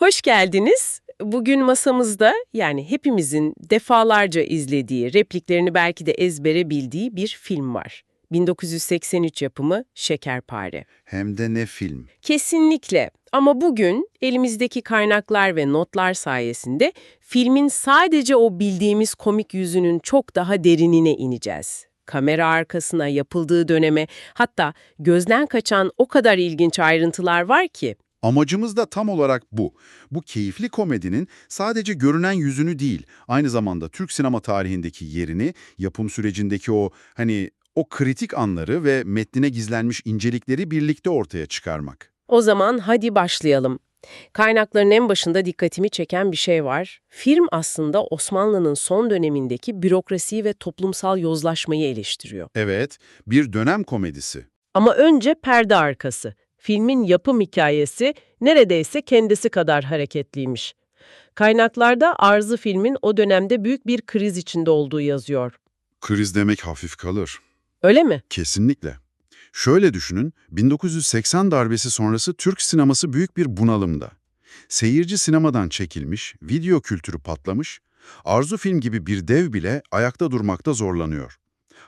Hoş geldiniz. Bugün masamızda yani hepimizin defalarca izlediği, repliklerini belki de ezbere bildiği bir film var. 1983 yapımı Şekerpare. Hem de ne film. Kesinlikle ama bugün elimizdeki kaynaklar ve notlar sayesinde filmin sadece o bildiğimiz komik yüzünün çok daha derinine ineceğiz. Kamera arkasına yapıldığı döneme hatta gözden kaçan o kadar ilginç ayrıntılar var ki Amacımız da tam olarak bu. Bu keyifli komedinin sadece görünen yüzünü değil, aynı zamanda Türk sinema tarihindeki yerini, yapım sürecindeki o hani o kritik anları ve metnine gizlenmiş incelikleri birlikte ortaya çıkarmak. O zaman hadi başlayalım. Kaynakların en başında dikkatimi çeken bir şey var. Film aslında Osmanlı'nın son dönemindeki bürokrasiyi ve toplumsal yozlaşmayı eleştiriyor. Evet, bir dönem komedisi. Ama önce perde arkası. Filmin yapım hikayesi neredeyse kendisi kadar hareketliymiş. Kaynaklarda Arzı filmin o dönemde büyük bir kriz içinde olduğu yazıyor. Kriz demek hafif kalır. Öyle mi? Kesinlikle. Şöyle düşünün, 1980 darbesi sonrası Türk sineması büyük bir bunalımda. Seyirci sinemadan çekilmiş, video kültürü patlamış, Arzu Film gibi bir dev bile ayakta durmakta zorlanıyor.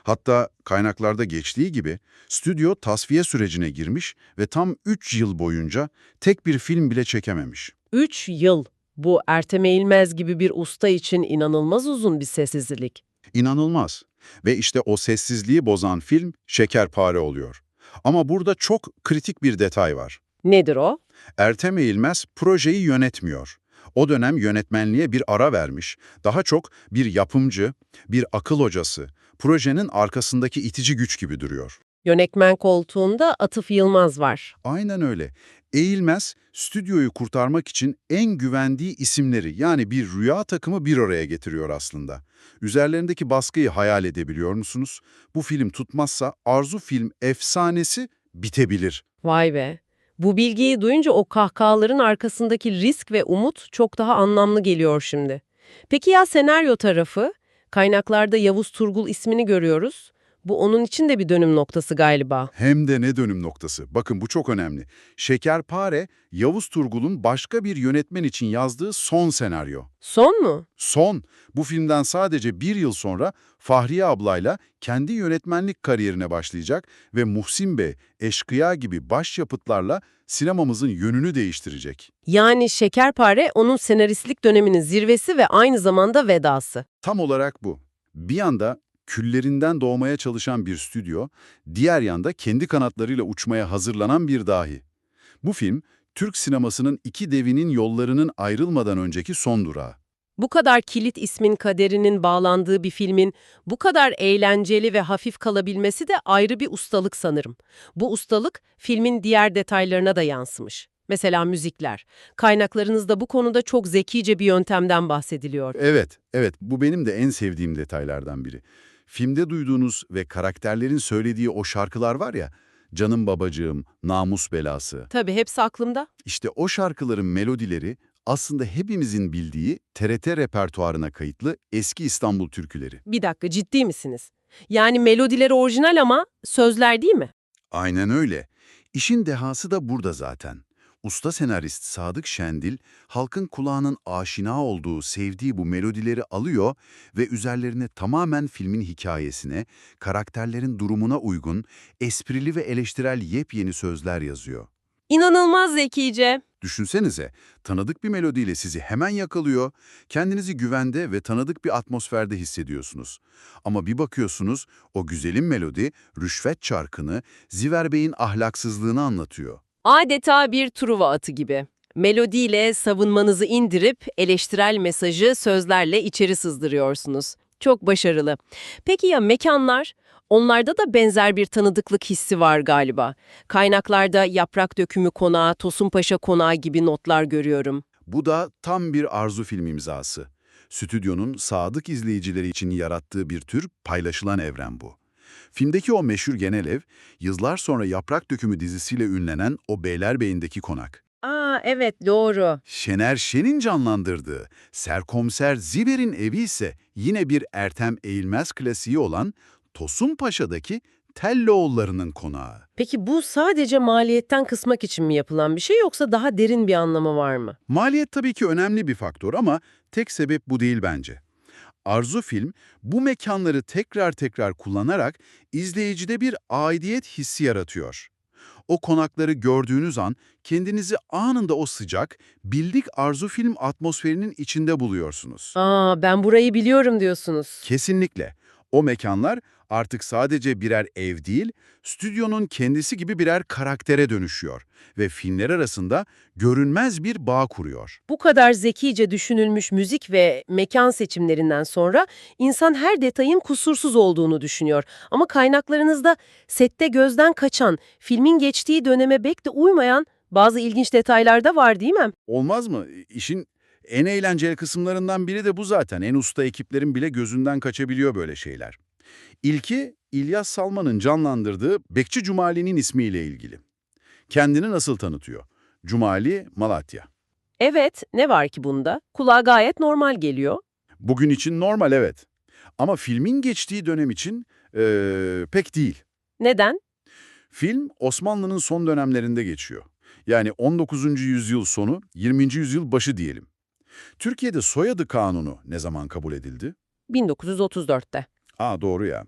Hatta kaynaklarda geçtiği gibi stüdyo tasfiye sürecine girmiş ve tam 3 yıl boyunca tek bir film bile çekememiş. 3 yıl. Bu Ertem Eğilmez gibi bir usta için inanılmaz uzun bir sessizlik. İnanılmaz. Ve işte o sessizliği bozan film Şekerpare oluyor. Ama burada çok kritik bir detay var. Nedir o? Ertem Eğilmez projeyi yönetmiyor. O dönem yönetmenliğe bir ara vermiş. Daha çok bir yapımcı, bir akıl hocası, projenin arkasındaki itici güç gibi duruyor. Yönetmen koltuğunda Atıf Yılmaz var. Aynen öyle. Eğilmez, stüdyoyu kurtarmak için en güvendiği isimleri yani bir rüya takımı bir araya getiriyor aslında. Üzerlerindeki baskıyı hayal edebiliyor musunuz? Bu film tutmazsa Arzu film efsanesi bitebilir. Vay be. Bu bilgiyi duyunca o kahkahaların arkasındaki risk ve umut çok daha anlamlı geliyor şimdi. Peki ya senaryo tarafı? Kaynaklarda Yavuz Turgul ismini görüyoruz. Bu onun için de bir dönüm noktası galiba. Hem de ne dönüm noktası. Bakın bu çok önemli. Şekerpare, Yavuz Turgul'un başka bir yönetmen için yazdığı son senaryo. Son mu? Son, bu filmden sadece bir yıl sonra Fahriye ablayla kendi yönetmenlik kariyerine başlayacak ve Muhsin Bey, Eşkıya gibi başyapıtlarla sinemamızın yönünü değiştirecek. Yani Şekerpare onun senaristlik döneminin zirvesi ve aynı zamanda vedası. Tam olarak bu. Bir yanda küllerinden doğmaya çalışan bir stüdyo, diğer yanda kendi kanatlarıyla uçmaya hazırlanan bir dahi. Bu film, Türk sinemasının iki devinin yollarının ayrılmadan önceki son durağı. Bu kadar kilit ismin kaderinin bağlandığı bir filmin bu kadar eğlenceli ve hafif kalabilmesi de ayrı bir ustalık sanırım. Bu ustalık filmin diğer detaylarına da yansımış. Mesela müzikler. Kaynaklarınızda bu konuda çok zekice bir yöntemden bahsediliyor. Evet, evet bu benim de en sevdiğim detaylardan biri. Filmde duyduğunuz ve karakterlerin söylediği o şarkılar var ya, Canım Babacığım, Namus Belası. Tabii hepsi aklımda. İşte o şarkıların melodileri aslında hepimizin bildiği TRT repertuarına kayıtlı eski İstanbul türküleri. Bir dakika ciddi misiniz? Yani melodileri orijinal ama sözler değil mi? Aynen öyle. İşin dehası da burada zaten. Usta senarist Sadık Şendil, halkın kulağının aşina olduğu, sevdiği bu melodileri alıyor ve üzerlerine tamamen filmin hikayesine, karakterlerin durumuna uygun, esprili ve eleştirel yepyeni sözler yazıyor. İnanılmaz zekice. Düşünsenize, tanıdık bir melodiyle sizi hemen yakalıyor, kendinizi güvende ve tanıdık bir atmosferde hissediyorsunuz. Ama bir bakıyorsunuz, o güzelim melodi, rüşvet çarkını, Ziver Bey'in ahlaksızlığını anlatıyor. Adeta bir truva atı gibi. Melodiyle savunmanızı indirip eleştirel mesajı sözlerle içeri sızdırıyorsunuz. Çok başarılı. Peki ya mekanlar? Onlarda da benzer bir tanıdıklık hissi var galiba. Kaynaklarda Yaprak Dökümü Konağı, Tosunpaşa Konağı gibi notlar görüyorum. Bu da tam bir arzu film imzası. Stüdyonun sadık izleyicileri için yarattığı bir tür paylaşılan evren bu. Filmdeki o meşhur genel ev, yıllar sonra Yaprak Dökümü dizisiyle ünlenen o Beylerbeyi'ndeki konak. Aa evet doğru. Şener Şen'in canlandırdığı Serkomiser Ziber'in evi ise yine bir Ertem Eğilmez klasiği olan Tosun Paşa'daki Telloğullarının konağı. Peki bu sadece maliyetten kısmak için mi yapılan bir şey yoksa daha derin bir anlamı var mı? Maliyet tabii ki önemli bir faktör ama tek sebep bu değil bence. Arzu Film bu mekanları tekrar tekrar kullanarak izleyicide bir aidiyet hissi yaratıyor. O konakları gördüğünüz an kendinizi anında o sıcak, bildik Arzu Film atmosferinin içinde buluyorsunuz. Aa ben burayı biliyorum diyorsunuz. Kesinlikle. O mekanlar artık sadece birer ev değil, stüdyonun kendisi gibi birer karaktere dönüşüyor ve filmler arasında görünmez bir bağ kuruyor. Bu kadar zekice düşünülmüş müzik ve mekan seçimlerinden sonra insan her detayın kusursuz olduğunu düşünüyor. Ama kaynaklarınızda sette gözden kaçan, filmin geçtiği döneme pek de uymayan bazı ilginç detaylar da var değil mi? Olmaz mı? İşin en eğlenceli kısımlarından biri de bu zaten. En usta ekiplerin bile gözünden kaçabiliyor böyle şeyler. İlki İlyas Salman'ın canlandırdığı Bekçi Cumali'nin ismiyle ilgili. Kendini nasıl tanıtıyor? Cumali, Malatya. Evet, ne var ki bunda? Kulağa gayet normal geliyor. Bugün için normal evet. Ama filmin geçtiği dönem için eee, pek değil. Neden? Film Osmanlı'nın son dönemlerinde geçiyor. Yani 19. yüzyıl sonu, 20. yüzyıl başı diyelim. Türkiye'de soyadı kanunu ne zaman kabul edildi? 1934'te. Aa doğru ya.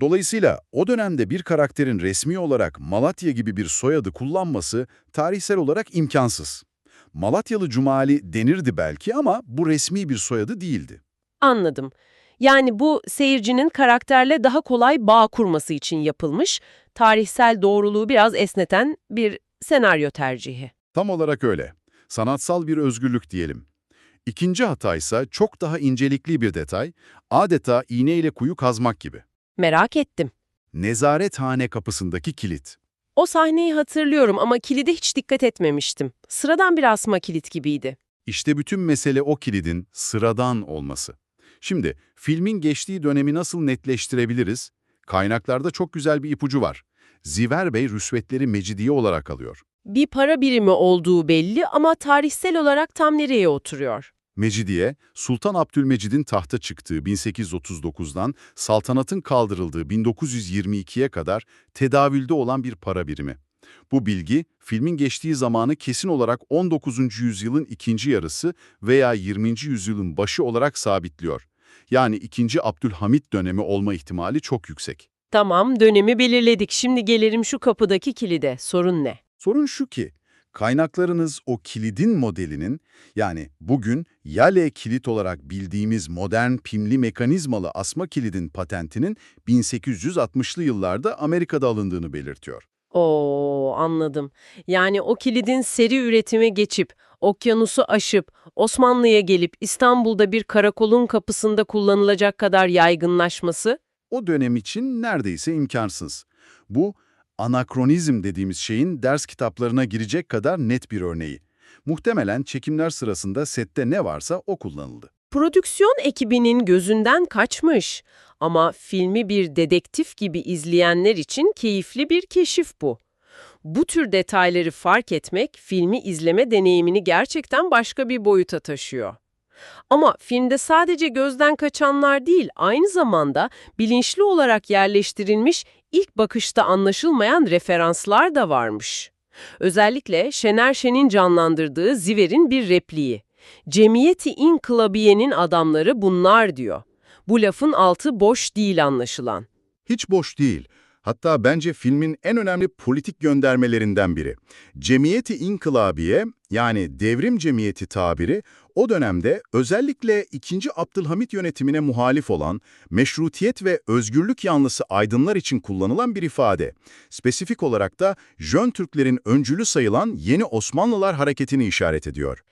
Dolayısıyla o dönemde bir karakterin resmi olarak Malatya gibi bir soyadı kullanması tarihsel olarak imkansız. Malatyalı Cumali denirdi belki ama bu resmi bir soyadı değildi. Anladım. Yani bu seyircinin karakterle daha kolay bağ kurması için yapılmış, tarihsel doğruluğu biraz esneten bir senaryo tercihi. Tam olarak öyle. Sanatsal bir özgürlük diyelim. İkinci hata ise çok daha incelikli bir detay, adeta iğneyle kuyu kazmak gibi. Merak ettim. Nezarethane kapısındaki kilit. O sahneyi hatırlıyorum ama kilide hiç dikkat etmemiştim. Sıradan bir asma kilit gibiydi. İşte bütün mesele o kilidin sıradan olması. Şimdi filmin geçtiği dönemi nasıl netleştirebiliriz? Kaynaklarda çok güzel bir ipucu var. Ziver Bey rüşvetleri Mecidiye olarak alıyor. Bir para birimi olduğu belli ama tarihsel olarak tam nereye oturuyor? Mecidiye, Sultan Abdülmecid'in tahta çıktığı 1839'dan saltanatın kaldırıldığı 1922'ye kadar tedavülde olan bir para birimi. Bu bilgi, filmin geçtiği zamanı kesin olarak 19. yüzyılın ikinci yarısı veya 20. yüzyılın başı olarak sabitliyor. Yani 2. Abdülhamit dönemi olma ihtimali çok yüksek. Tamam, dönemi belirledik. Şimdi gelelim şu kapıdaki kilide. Sorun ne? Sorun şu ki, kaynaklarınız o kilidin modelinin, yani bugün Yale kilit olarak bildiğimiz modern pimli mekanizmalı asma kilidin patentinin 1860'lı yıllarda Amerika'da alındığını belirtiyor. Oo, anladım. Yani o kilidin seri üretime geçip, okyanusu aşıp, Osmanlı'ya gelip İstanbul'da bir karakolun kapısında kullanılacak kadar yaygınlaşması, O dönem için neredeyse imkansız. Bu, anakronizm dediğimiz şeyin ders kitaplarına girecek kadar net bir örneği. Muhtemelen çekimler sırasında sette ne varsa o kullanıldı. Prodüksiyon ekibinin gözünden kaçmış ama filmi bir dedektif gibi izleyenler için keyifli bir keşif bu. Bu tür detayları fark etmek filmi izleme deneyimini gerçekten başka bir boyuta taşıyor. Ama filmde sadece gözden kaçanlar değil, aynı zamanda bilinçli olarak yerleştirilmiş, ilk bakışta anlaşılmayan referanslar da varmış. Özellikle Şener Şen'in canlandırdığı Ziver'in bir repliği. Cemiyeti İnkılabiye'nin adamları bunlar diyor. Bu lafın altı boş değil anlaşılan. Hiç boş değil. Hatta bence filmin en önemli politik göndermelerinden biri. Cemiyeti İnkılabiye yani devrim cemiyeti tabiri o dönemde özellikle 2. Abdülhamit yönetimine muhalif olan meşrutiyet ve özgürlük yanlısı aydınlar için kullanılan bir ifade. Spesifik olarak da Jön Türklerin öncülü sayılan Yeni Osmanlılar hareketini işaret ediyor.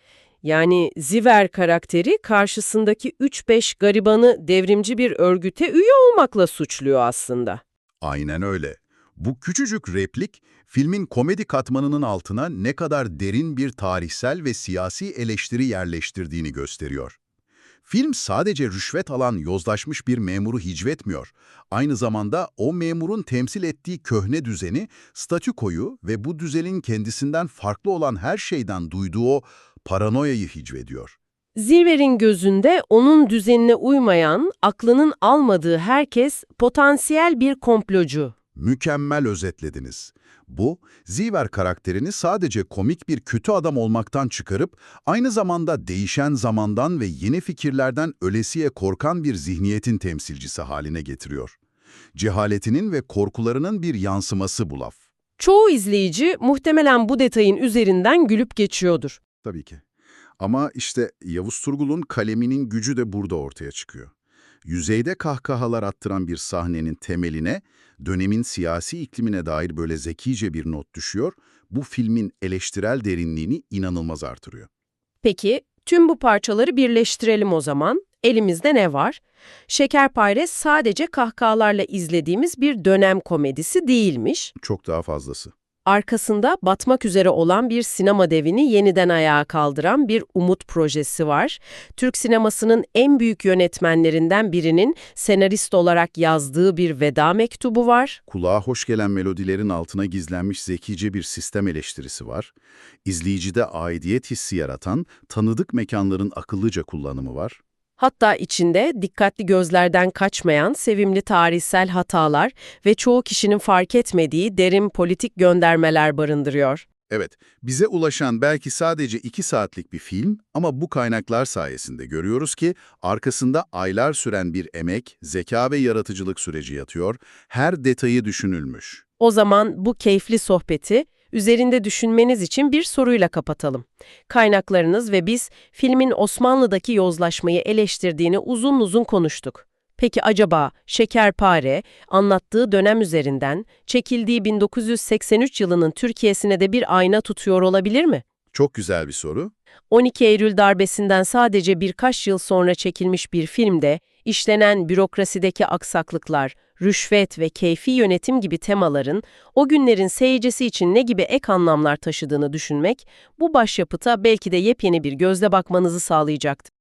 Yani Ziver karakteri karşısındaki 3-5 garibanı devrimci bir örgüte üye olmakla suçluyor aslında. Aynen öyle. Bu küçücük replik, filmin komedi katmanının altına ne kadar derin bir tarihsel ve siyasi eleştiri yerleştirdiğini gösteriyor. Film sadece rüşvet alan yozlaşmış bir memuru hicvetmiyor. Aynı zamanda o memurun temsil ettiği köhne düzeni, statükoyu ve bu düzenin kendisinden farklı olan her şeyden duyduğu o paranoyayı hicvediyor. Zilver'in gözünde onun düzenine uymayan, aklının almadığı herkes potansiyel bir komplocu. Mükemmel özetlediniz. Bu, Ziver karakterini sadece komik bir kötü adam olmaktan çıkarıp, aynı zamanda değişen zamandan ve yeni fikirlerden ölesiye korkan bir zihniyetin temsilcisi haline getiriyor. Cehaletinin ve korkularının bir yansıması bu laf. Çoğu izleyici muhtemelen bu detayın üzerinden gülüp geçiyordur. Tabii ki. Ama işte Yavuz Turgul'un kaleminin gücü de burada ortaya çıkıyor. Yüzeyde kahkahalar attıran bir sahnenin temeline, dönemin siyasi iklimine dair böyle zekice bir not düşüyor, bu filmin eleştirel derinliğini inanılmaz artırıyor. Peki, tüm bu parçaları birleştirelim o zaman. Elimizde ne var? Şekerpare sadece kahkahalarla izlediğimiz bir dönem komedisi değilmiş. Çok daha fazlası. Arkasında batmak üzere olan bir sinema devini yeniden ayağa kaldıran bir umut projesi var. Türk sinemasının en büyük yönetmenlerinden birinin senarist olarak yazdığı bir veda mektubu var. Kulağa hoş gelen melodilerin altına gizlenmiş zekice bir sistem eleştirisi var. İzleyicide aidiyet hissi yaratan, tanıdık mekanların akıllıca kullanımı var. Hatta içinde dikkatli gözlerden kaçmayan sevimli tarihsel hatalar ve çoğu kişinin fark etmediği derin politik göndermeler barındırıyor. Evet, bize ulaşan belki sadece iki saatlik bir film ama bu kaynaklar sayesinde görüyoruz ki arkasında aylar süren bir emek, zeka ve yaratıcılık süreci yatıyor, her detayı düşünülmüş. O zaman bu keyifli sohbeti üzerinde düşünmeniz için bir soruyla kapatalım. Kaynaklarınız ve biz filmin Osmanlı'daki yozlaşmayı eleştirdiğini uzun uzun konuştuk. Peki acaba Şekerpare anlattığı dönem üzerinden çekildiği 1983 yılının Türkiye'sine de bir ayna tutuyor olabilir mi? Çok güzel bir soru. 12 Eylül darbesinden sadece birkaç yıl sonra çekilmiş bir filmde işlenen bürokrasideki aksaklıklar, rüşvet ve keyfi yönetim gibi temaların o günlerin seyircisi için ne gibi ek anlamlar taşıdığını düşünmek, bu başyapıta belki de yepyeni bir gözle bakmanızı sağlayacaktır.